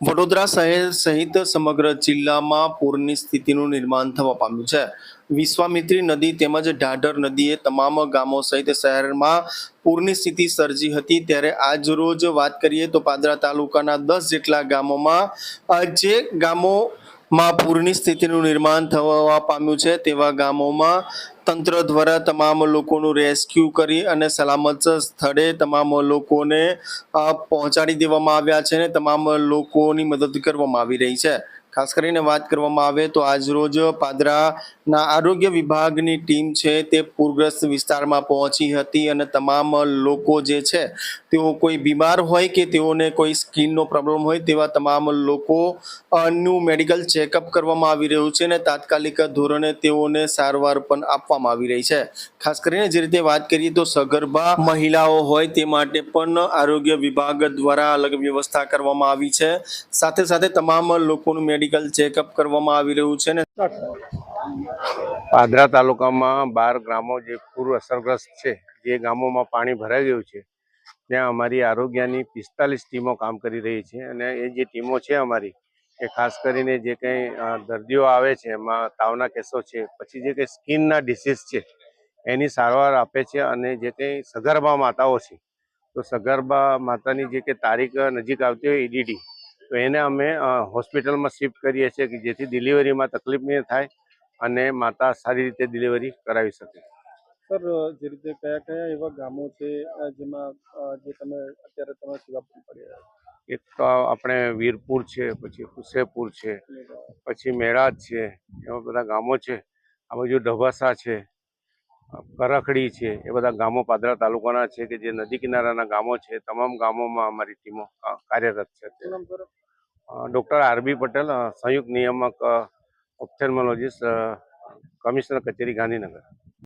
વડોદરા શહેર સહિત સમગ્ર જિલ્લામાં પૂરની સ્થિતિનું નિર્માણ થવા પામ્યું છે. વિશ્વામિત્રી નદી તેમજ ઢાઢર નદીએ તમામ ગામો સહિત શહેરમાં પૂરની સ્થિતિ સર્જી હતી. ત્યારે આજ રોજ વાત કરીએ તો પાદરા તાલુકાના દસ જેટલા ગામોમાં જે ગામોમાં પૂરની સ્થિતિનું નિર્માણ થવા પામ્યું છે, તેવા ગામોમાં તંત્ર દ્વારા તમામ લોકોનું રેસ્ક્યુ કરી અને સલામત સ્થળે તમામ લોકોને પહોંચાડી દેવામાં આવ્યા છે અને તમામ લોકોની મદદ કરવામાં આવી રહી છે. ખાસ કરીને વાત કરવામાં આવે તો આજરોજ પાદરાના આરોગ્ય વિભાગની ટીમ છે તે પૂરગ્રસ્ત વિસ્તારમાં પહોંચી હતી અને તમામ લોકો જે છે તેઓ કોઈ બીમાર હોય કે તેઓને કોઈ સ્કિનનો પ્રોબ્લેમ હોય તેવા તમામ લોકો અ, મેડિકલ ચેકઅપ કરવામાં આવી રહ્યું છે અને તાત્કાલિક ધોરણે તેઓને સારવાર પણ આપવામાં આવી રહી છે. ખાસ કરીને જે રીતે વાત કરીએ તો સગર્ભા મહિલાઓ હોય તે માટે પણ આરોગ્ય વિભાગ દ્વારા અલગ વ્યવસ્થા કરવામાં આવી છે. સાથે સાથે તમામ લોકોનું મેડિકલ ચેકઅપ કરવામાં આવી રહ્યું છે ને પાદરા તાલુકામાં બાર ગ્રામો જે પૂર અસરગ્રસ્ત છે, જે ગામોમાં પાણી ભરાઈ ગયું છે, ત્યાં અમારી આરોગ્યની પિસ્તાલીસ ટીમો કામ કરી રહી છે અને એ જે ટીમો છે અમારી, એ ખાસ કરીને જે કંઈ દર્દીઓ આવે છે, એમાં તાવના કેસો છે, પછી જે કંઈ સ્કિનના ડિસીઝ છે, એની સારવાર આપે છે અને જે કંઈ સગર્ભા માતાઓ છે, તો સગર્ભા માતાની જે કે તારીખ નજીક આવતી હોય ઈડીડી, તો એને અમે હોસ્પિટલમાં શિફ્ટ કરીએ છીએ કે જેથી ડિલિવરીમાં તકલીફ નહીં થાય અને માતા સારી રીતે ડિલિવરી કરાવી શકે. સર જે રીતે કયા કયા એવા ગામો છે જેમાં જે તમે અત્યારે તમે સેવા પાડી રહ્યા એક તો આપણે વીરપુર છે પછી હુસેપુર છે પછી મેળાજ છે એવા બધા ગામો છે. આ બાજુ ઢભાસા છે કરખડી છે એ બધા ગામો પાદરા તાલુકાના છે કે જે નદી કિનારાના ગામો છે તમામ ગામોમાં અમારી ટીમો કાર્યરત છે ડૉક્ટર આરબી પટેલ સંયુક્ત નિયામક ઓપ્થેલ્મોલોજીસ્ટ કમિશનર કચેરી ગાંધીનગર